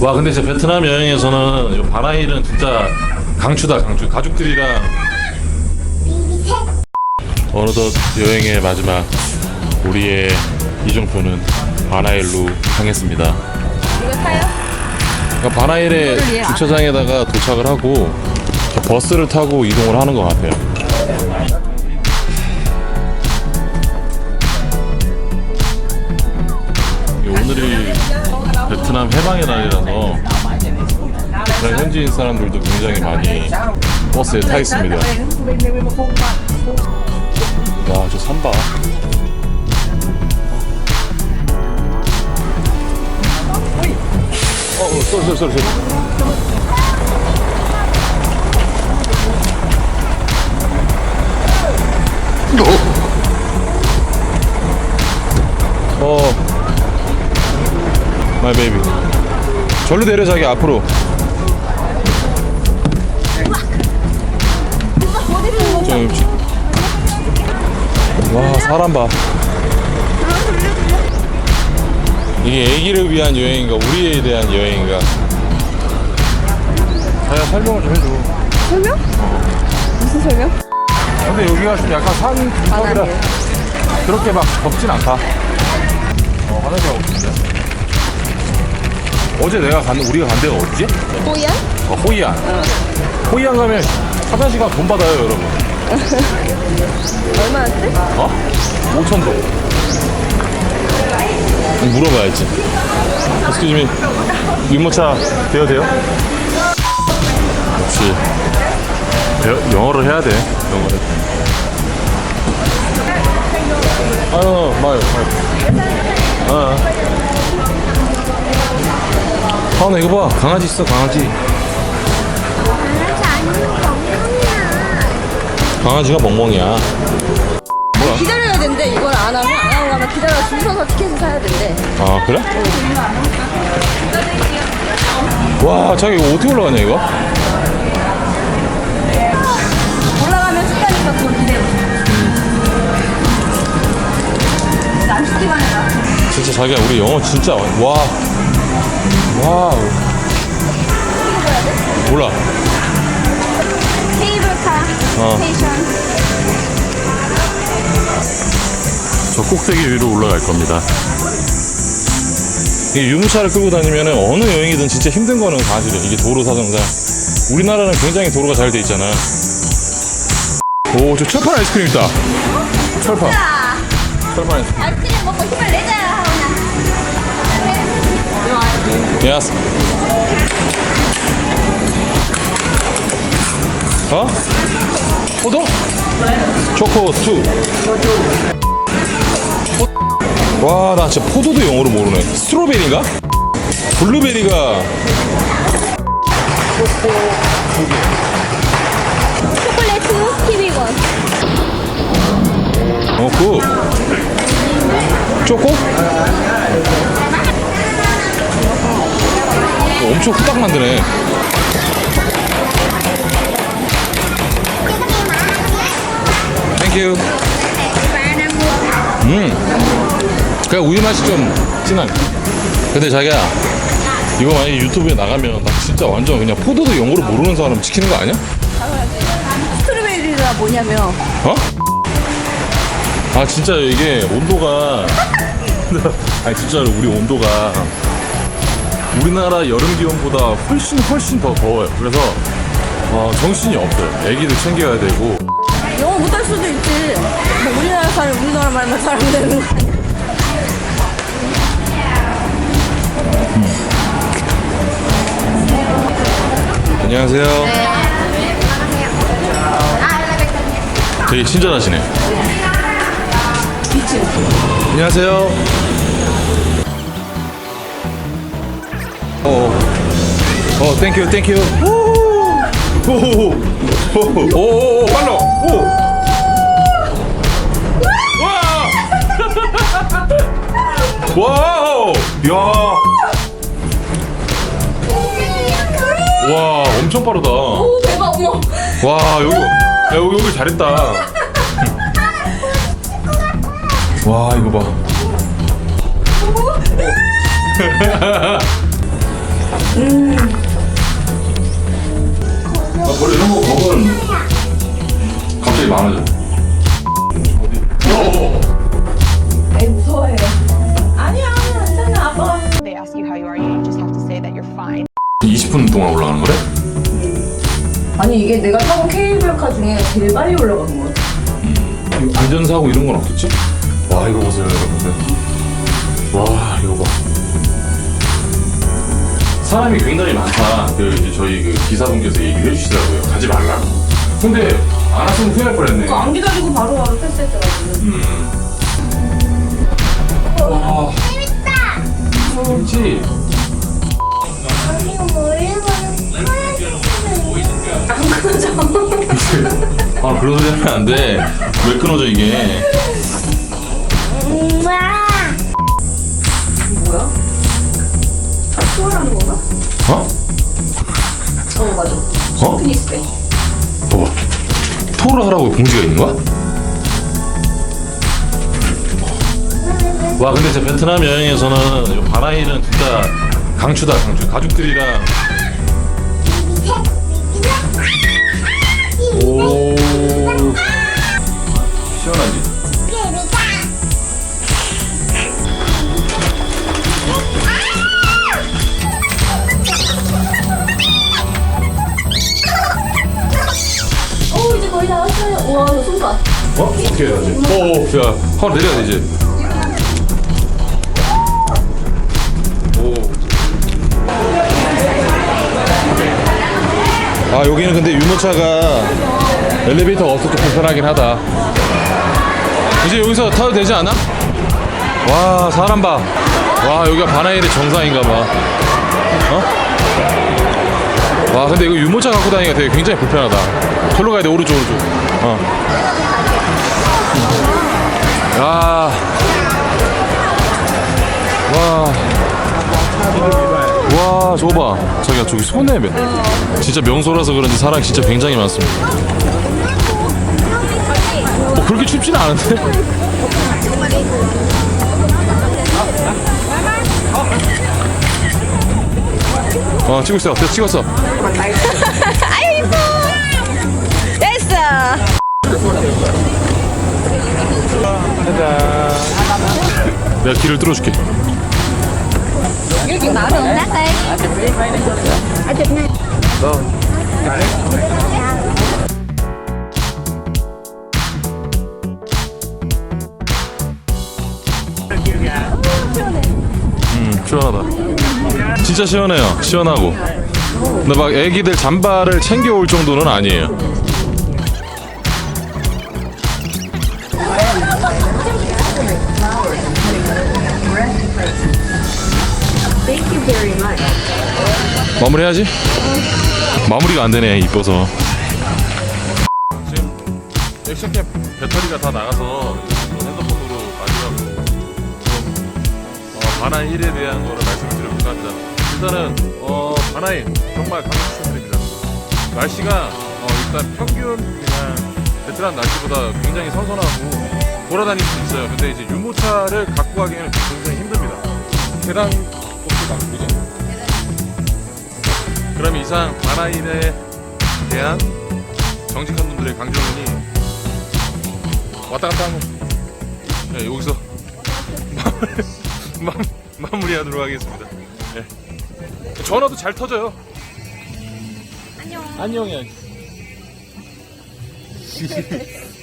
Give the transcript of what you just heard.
와 근데 진짜 베트남 여행에서는 이 바나일은 진짜 강추다 강추. 가족들이랑 어느덧 여행의 마지막 우리의 이정표는 바나일로 향했습니다. 이거 타요? 그러니까 바나일의 주차장에다가 도착을 하고 저 버스를 타고 이동을 하는 것 같아요 베트남 해방의 날이라서 베트남 현지인 사람들도 굉장히 많이 버스에 타 있습니다. 와, 저 산바. 어, 어, 쏘리, 쏘리, 쏘리, 쏘리. 어, 마이 베이비. 절로 내려 자기 앞으로. 좀 와 사람 봐. 이게 애기를 위한 여행인가 우리에 대한 여행인가? 자야 설명을 좀 해줘. 설명? 무슨 설명? 근데 여기가 좀 약간 산 바나일. 그렇게 막 덥진 않다. 어 화장실 가고 싶은데. 어제 내가 간 우리가 간 데가 어디지? 호이안? 어, 호이안. 호이안 가면 화장실가 돈 받아요, 여러분. 얼마였지? 어? 5천도. 물어봐야지. excuse me. 유모차 대여 돼요? 역시 여- 영어를 해야 돼. 영어를. 아유, 마요, 마요. 아. 하은아 이거 봐, 강아지 있어, 강아지. 강아지가 멍멍이야. 뭐야? 기다려야 된대. 이걸 안 하면 안 하고 가면 기다려 줄 서서 티켓을 사야 된대. 아 그래? 와 자기 이거 어떻게 올라가냐 이거? 올라가면 식당에서 그걸 해라. 진짜 자기야 우리 영어 진짜 와 와우. 몰라. 케이블카 어. 스테이션. 저 꼭대기 위로 올라갈 겁니다. 이 유모차를 끌고 다니면 어느 여행이든 진짜 힘든 거는 사실은 이게 도로 사정상 우리나라는 굉장히 도로가 잘 돼 있잖아. 오 저 철판 아이스크림 있다. 철판. 철판 아이스크림. 아이스크림 먹고 힘을 내자. Yes. 어? 포도? 초코 2. 와, 나 진짜 포도도 영어로 모르네. 스트로베리인가? 블루베리가 초콜릿 키위건. 어, 그 초코? 엄청 후딱 만드네. 땡큐. 음. 그냥 우유 맛이 좀 진한. 근데 자기야, 이거 만약에 유튜브에 나가면 나 진짜 완전 그냥 포도도 영어로 모르는 사람 지키는 거 아니야? 스트로베리가 뭐냐면 어? 아 진짜 이게 온도가 아니 진짜로 우리 온도가 우리나라 여름 기온보다 훨씬 훨씬 더 더워요. 그래서 어, 정신이 없어요. 애기들 챙겨야 되고 영어 못할 수도 있지. 뭐 우리나라 사람 우리나라 말만 잘하면 되는 거. 안녕하세요. 되게 친절하시네. 안녕하세요. 어, 땡큐, 땡큐. 오, 오, 오, 오, 빨라. 오. 와. 와우. 야. 와, 엄청 빠르다. 오 대박 어머. 와 여기 야 여기 여기 잘했다. 와 이거 봐. 아, 원래 이런 거 먹으면 갑자기 많아져. 아이 무서워해. 아니야, 괜찮아, 아빠가. they ask you how you are, you just have to say that you're fine. 20분 동안 올라가는 거래? 아니 이게 내가 타본 케이블카 중에 제일 빨리 올라가는 거 같아. 이거 안전사고 이런 건 없겠지? 와 이거 보세요 여러분들 와 이거 봐 사람이 굉장히 많다. 그 이제 저희 그 기사분께서 얘기를 해주시더라고요. 가지 말라고. 근데 안 왔으면 날 뻔했네. 안 기다리고 바로바로 패스했더라고. 와. 재밌지? 아 그런 소리 하면 안 돼. 왜 끊어져 이게 뭐야? 투어라는 건가? 어? 어 맞아. 어? 피니스백. 봐봐 토를 하라고 공지가 있는 거야? 와 근데 진짜 베트남 여행에서는 이 바나이는 진짜 강추다 강추 가족들이랑 왔어요. 우와 너손 봐. 어? 어떻게 해야 되지? 오 오 야 한번 내려야 돼 이제 오. 아 여기는 근데 유모차가 엘리베이터가 없어서 좀 불편하긴 하다 이제 여기서 타도 되지 않아? 와 사람 봐 와 여기가 바나일의 정상인가 봐 어? 와 근데 이거 유모차 갖고 다니기가 되게 굉장히 불편하다 절로 가야 돼 오른쪽 오른쪽 어. 야. 와. 와, 저거 봐. 자기가 저기 손에 매. 진짜 명소라서 그런지 사람이 진짜 굉장히 많습니다. 어, 그렇게 춥지는 않은데? 어, 찍고 있어. 됐어, 찍었어. 내가 길을 뚫어줄게. 여기 나는 음, 시원하다. 진짜 시원해요. 시원하고. 근데 막 애기들 잠바를 챙겨올 정도는 아니에요. 마무리해야지. 마무리가 안 되네 이뻐서. 지금 액션캠 배터리가 다 나가서 핸드폰으로 마지막으로 좀 어, 바나이 1에 대한 거를 말씀드려볼까 합니다. 일단은 어, 바나이 정말 강력 추천드립니다. 날씨가 어, 일단 평균 그냥 베트남 날씨보다 굉장히 선선하고 돌아다닐 수 있어요. 근데 이제 유모차를 갖고 가기에는 굉장히 힘듭니다. 계단 그죠? 그럼 이상 바나인에 대한 정직한 분들의 강조문이 왔다 갔다 하고 네, 여기서 마, 마무리하도록 하겠습니다. 네. 전화도 잘 터져요. 안녕. 안녕이야.